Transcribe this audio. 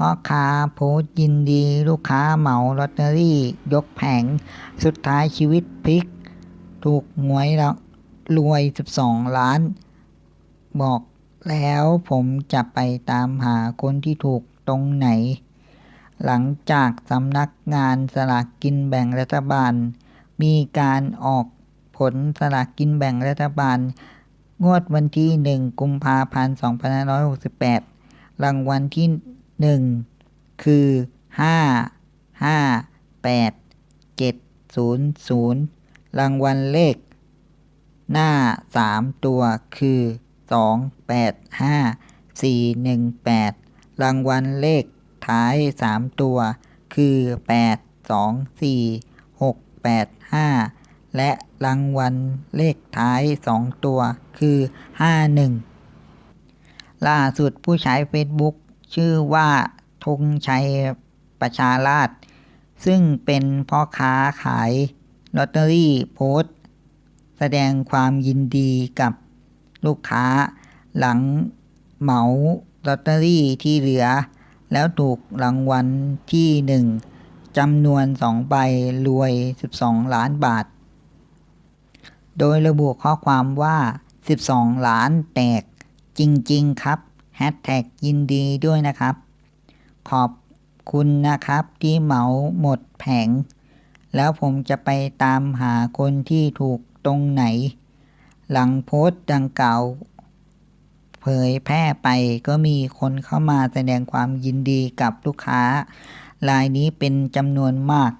พ่อค้าโพสต์ยินดีลูกค้าเหมาลอตเตอรี่ ยกแผง สุดท้ายชีวิตพลิก ถูกหวยแล้วรวย 12 ล้าน บอกแล้วผมจะไปตามหาคนที่ถูกตรงไหน หลังจากสำนักงานสลากกินแบ่งรัฐบาล มีการออกผลสลากกินแบ่งรัฐบาล งวดวันที่ 1 กุมภาพันธ์ 2568 รางวัลที่ 1 คือ 5 5 8 7 0 0 รางวัลเลข หน้า 3 ตัวคือ 2 8 5 4 1 8 รางวัลเลขท้าย 3 ตัว คือ 8 2 4 6 8 5 และรางวัลเลขท้าย 2 ตัว คือ 5 1 ล่าสุดผู้ใช้ Facebook ชื่อว่าธงชัยประชาราษฎร์ซึ่งเป็นพ่อค้าขายลอตเตอรี่โพสต์ แสดงความยินดีกับลูกค้าหลังเหมาลอตเตอรี่ที่เหลือ แล้วถูกรางวัลที่หนึ่งจำนวนสองใบรวย 12 ล้านบาท โดยระบุข้อความว่า 12 ล้านแตกจริง ๆ ครับ แฮชแท็กยินดีด้วยนะครับ ขอบคุณนะครับที่เหมาหมดแผง แล้วผมจะไปตามหาคนที่ถูกตรงไหน หลังโพสต์ดังกล่าวเผยแพร่ไปก็มีคนเข้ามาแสดงความยินดีกับลูกค้ารายนี้เป็นจำนวนมาก